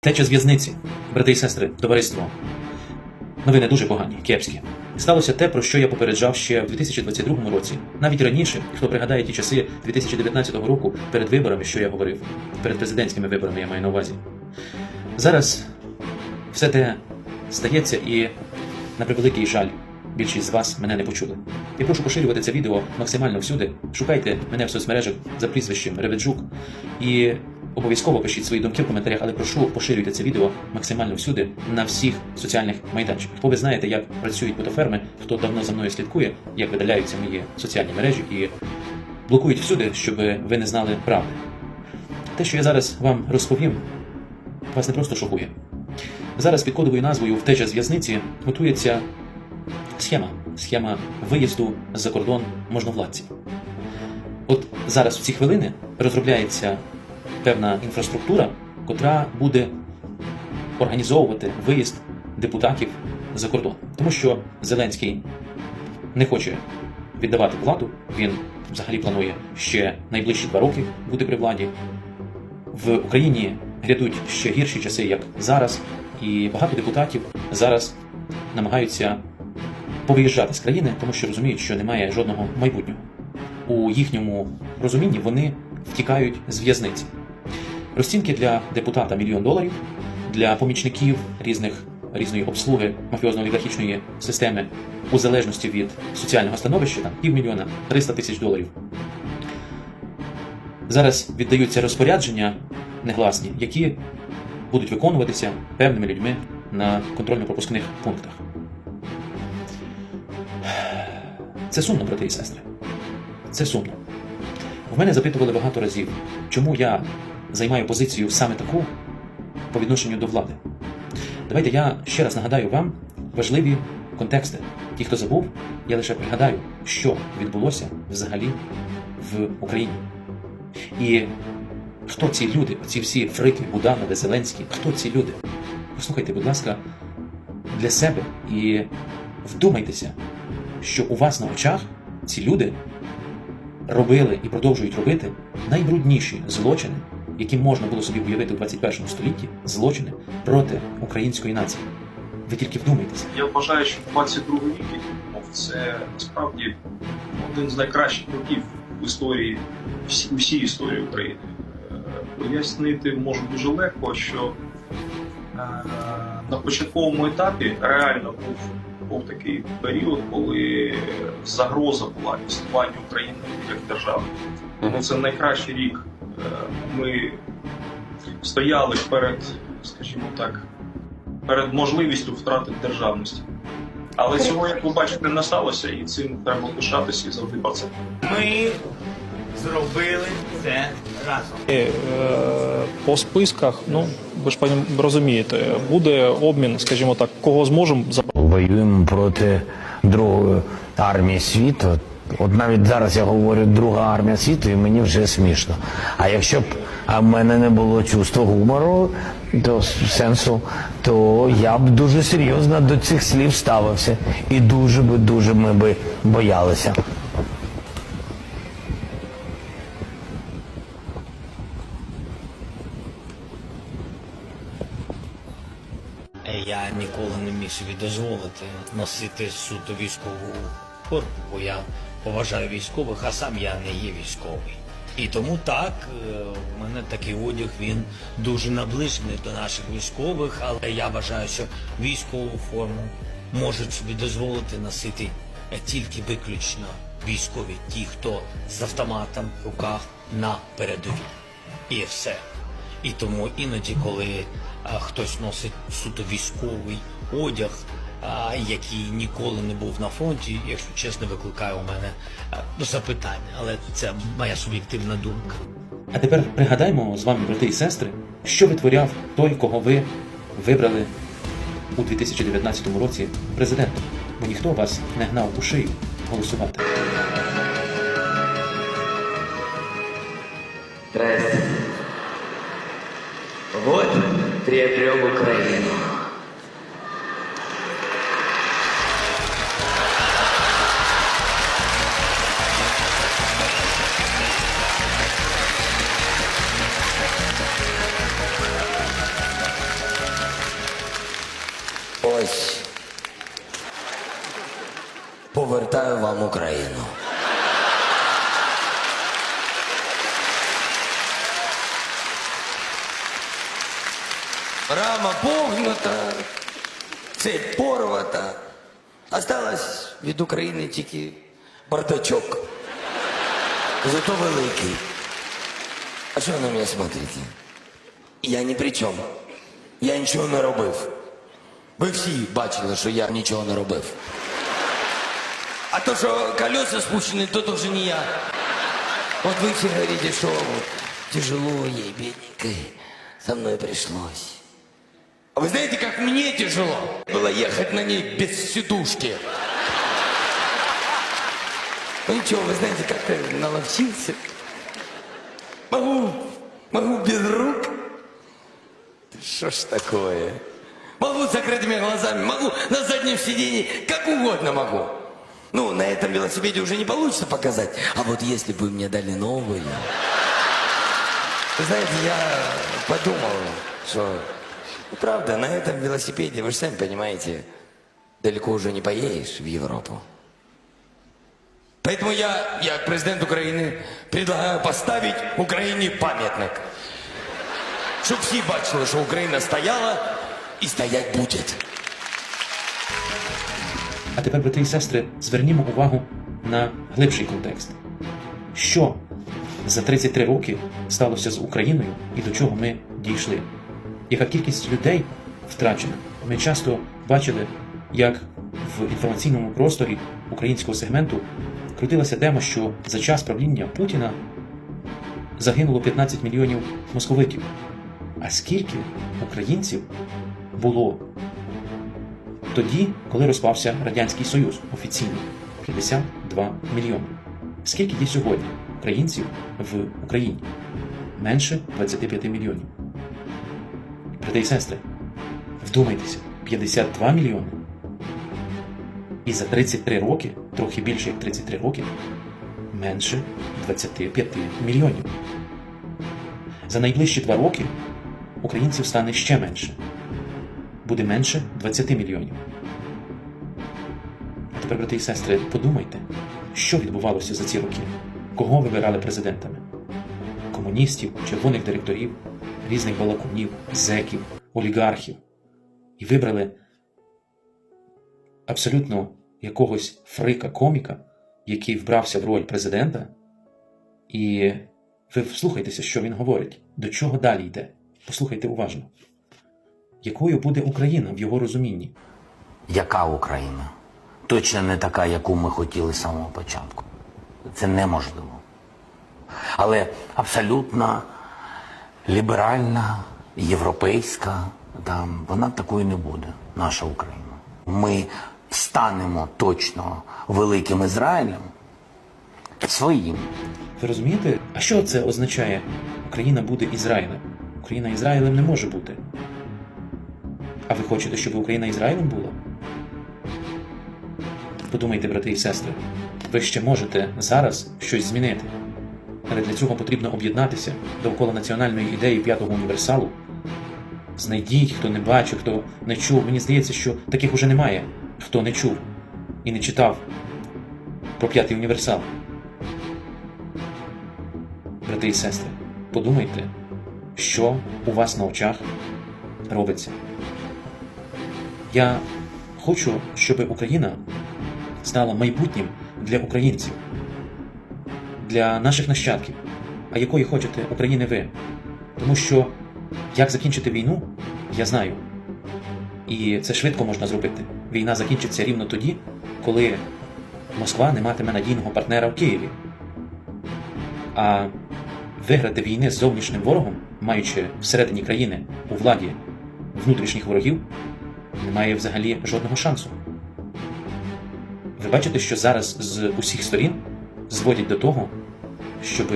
Теча з в'язниці, брати і сестри, товариство. Новини дуже погані, кепські. Сталося те, про що я попереджав ще в 2022 році. Навіть раніше, хто пригадає ті часи 2019 року перед виборами, що я говорив, перед президентськими виборами я маю на увазі. Зараз все те стається і, на превеликий жаль, більшість з вас мене не почули. І прошу поширювати це відео максимально всюди. Шукайте мене в соцмережах за прізвищем Реведжук і обов'язково пишіть свої думки в коментарях, але прошу поширюйте це відео максимально всюди на всіх соціальних майданчиках. Бо ви знаєте, як працюють ботоферми, хто давно за мною слідкує, як видаляються мої соціальні мережі і блокують всюди, щоб ви не знали правди. Те, що я зараз вам розповім, вас не просто шокує. Зараз під кодовою назвою Втеча з в'язниці готується схема. Схема виїзду за кордон можновладців. От зараз в ці хвилини розробляється певна інфраструктура, котра буде організовувати виїзд депутатів за кордон. Тому що Зеленський не хоче віддавати владу, він взагалі планує ще найближчі два роки бути при владі. В Україні грядуть ще гірші часи, як зараз, і багато депутатів зараз намагаються повиїжджати з країни, тому що розуміють, що немає жодного майбутнього. У їхньому розумінні вони втікають з в'язниці. Розцінки для депутата мільйон доларів, для помічників різних різної обслуги мафіозно-олігархічної системи у залежності від соціального становища, там півмільйона, 300 тисяч доларів. Зараз віддаються розпорядження негласні, які будуть виконуватися певними людьми на контрольно-пропускних пунктах. Це сумно, брати і сестри. Це сумно. В мене запитували багато разів, чому я займаю позицію саме таку по відношенню до влади. Давайте я ще раз нагадаю вам важливі контексти. Ті, хто забув, я лише пригадаю, що відбулося взагалі в Україні. І хто ці люди, ці всі фрики, Буданови, Зеленські, хто ці люди? Послухайте, будь ласка, для себе і вдумайтеся, що у вас на очах ці люди робили і продовжують робити найбрудніші злочини, які можна було собі уявити у 21 столітті, злочини проти української нації. Ви тільки вдумайтеся. Я вважаю, що 22 рік це насправді один з найкращих років в історії всі- усій історії України. Е, Пояснити можу дуже легко, що е, на початковому етапі реально був, був такий період, коли загроза була існуванню України як держави. Тому це найкращий рік. Е, Ми стояли перед, скажімо так, перед можливістю втрати державності. Але цього, як ви бачите, не сталося, і цим треба пишатися і завжди про це. Ми зробили це разом. Е, По списках, ну ви ж пані розумієте, буде обмін, скажімо так, кого зможемо Воюємо проти другої армії світу. От навіть зараз я говорю друга армія світу, і мені вже смішно. А якщо б в мене не було чувства гумору, то сенсу, то я б дуже серйозно до цих слів ставився. І дуже би дуже ми би боялися. Я ніколи не міг собі дозволити носити суто військову форму, бо я поважаю військових, а сам я не є військовий. І тому так, е, в мене такий одяг, він дуже наближений до наших військових, але я вважаю, що військову форму можуть собі дозволити носити е, тільки виключно військові, ті, хто з автоматом в руках на передовій. І все. І тому іноді, коли хтось носить суто військовий одяг, який ніколи не був на фронті, якщо чесно, викликає у мене ну, запитання, але це моя суб'єктивна думка. А тепер пригадаймо з вами, брати і сестри, що витворяв той, кого ви вибрали у 2019 році президентом, бо ніхто вас не гнав у шию голосувати. Здрасте. приобрел Украину. Ось повертаю вам Україну. Рама погнута, цепь порвата. Осталось від України тільки бардачок. Зато великий. А що на мене смотрите? Я ні при чому. Я нічого не робив. Ви всі бачили, що я нічого не робив. А то, що колеса спущені, то тоже не я. Вот вы все говорите, что тяжело ей, бедненькой, со мной пришлось. А вы знаете, как мне тяжело было ехать на ней без сидушки? Ну ничего, вы знаете, как-то наловчился. Могу, могу без рук. Что ж такое? Могу с закрытыми глазами, могу на заднем сиденье, как угодно могу. Ну, на этом велосипеде уже не получится показать. А вот если бы мне дали новый... Вы знаете, я подумал, что... ну, правда, на этом велосипеде, вы же сами понимаете, далеко уже не поедешь в Европу. Поэтому я, я, президент Украины, предлагаю поставить Украине памятник. Щоб всі бачили, що Україна стояла і стоять буде. А тепер, брати і сестри, звернімо увагу на глибший контекст. Що за 33 роки сталося з Україною і до чого ми дійшли? Яка кількість людей втрачених? Ми часто бачили, як в інформаційному просторі українського сегменту крутилася тема, що за час правління Путіна загинуло 15 мільйонів московитів. А скільки українців було тоді, коли розпався Радянський Союз офіційно 52 мільйони. Скільки є сьогодні українців в Україні? Менше 25 мільйонів. Брати і сестри, вдумайтеся, 52 мільйони. І за 33 роки, трохи більше як 33 роки, менше 25 мільйонів. За найближчі два роки українців стане ще менше буде менше 20 мільйонів. А тепер, брати і сестри, подумайте, що відбувалося за ці роки? Кого вибирали президентами? Комуністів, червоних директорів, різних балакунів, зеків, олігархів. І вибрали абсолютно якогось фрика-коміка, який вбрався в роль президента. І ви вслухайтеся, що він говорить, до чого далі йде. Послухайте уважно якою буде Україна в його розумінні. Яка Україна? Точно не така, яку ми хотіли з самого початку. Це неможливо. Але абсолютно ліберальна, європейська, там, вона такою не буде, наша Україна. Ми станемо точно великим Ізраїлем своїм. Ви розумієте, а що це означає? Україна буде Ізраїлем. Україна Ізраїлем не може бути. А ви хочете, щоб Україна Ізраїлем була? Подумайте, брати і сестри, ви ще можете зараз щось змінити. Але для цього потрібно об'єднатися довкола національної ідеї п'ятого універсалу. Знайдіть, хто не бачив, хто не чув. Мені здається, що таких уже немає, хто не чув і не читав про п'ятий універсал. Брати і сестри, подумайте, що у вас на очах робиться. Я хочу, щоб Україна стала майбутнім для українців, для наших нащадків. А якої хочете України ви? Тому що як закінчити війну, я знаю. І це швидко можна зробити. Війна закінчиться рівно тоді, коли Москва не матиме надійного партнера в Києві. А виграти війни з зовнішнім ворогом, маючи всередині країни у владі внутрішніх ворогів, немає взагалі жодного шансу. Ви бачите, що зараз з усіх сторін зводять до того, щоб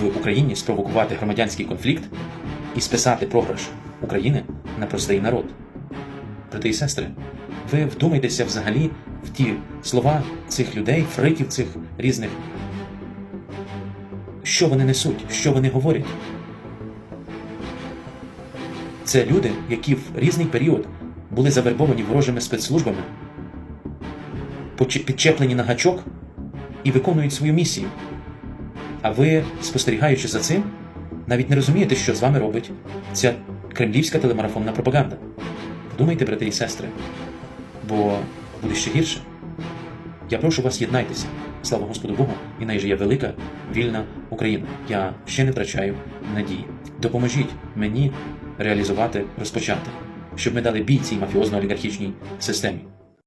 в Україні спровокувати громадянський конфлікт і списати програш України на простий народ. Брати і сестри, ви вдумайтеся взагалі в ті слова цих людей, фриків цих різних. Що вони несуть, що вони говорять? Це люди, які в різний період були завербовані ворожими спецслужбами, підчеплені на гачок і виконують свою місію. А ви, спостерігаючи за цим, навіть не розумієте, що з вами робить ця кремлівська телемарафонна пропаганда. Подумайте, брати і сестри, бо буде ще гірше. Я прошу вас, єднайтеся. Слава Господу Богу, і найжиє велика, вільна Україна. Я ще не втрачаю надії. Допоможіть мені реалізувати, розпочати, щоб ми дали бій цій мафіозно-олігархічній системі.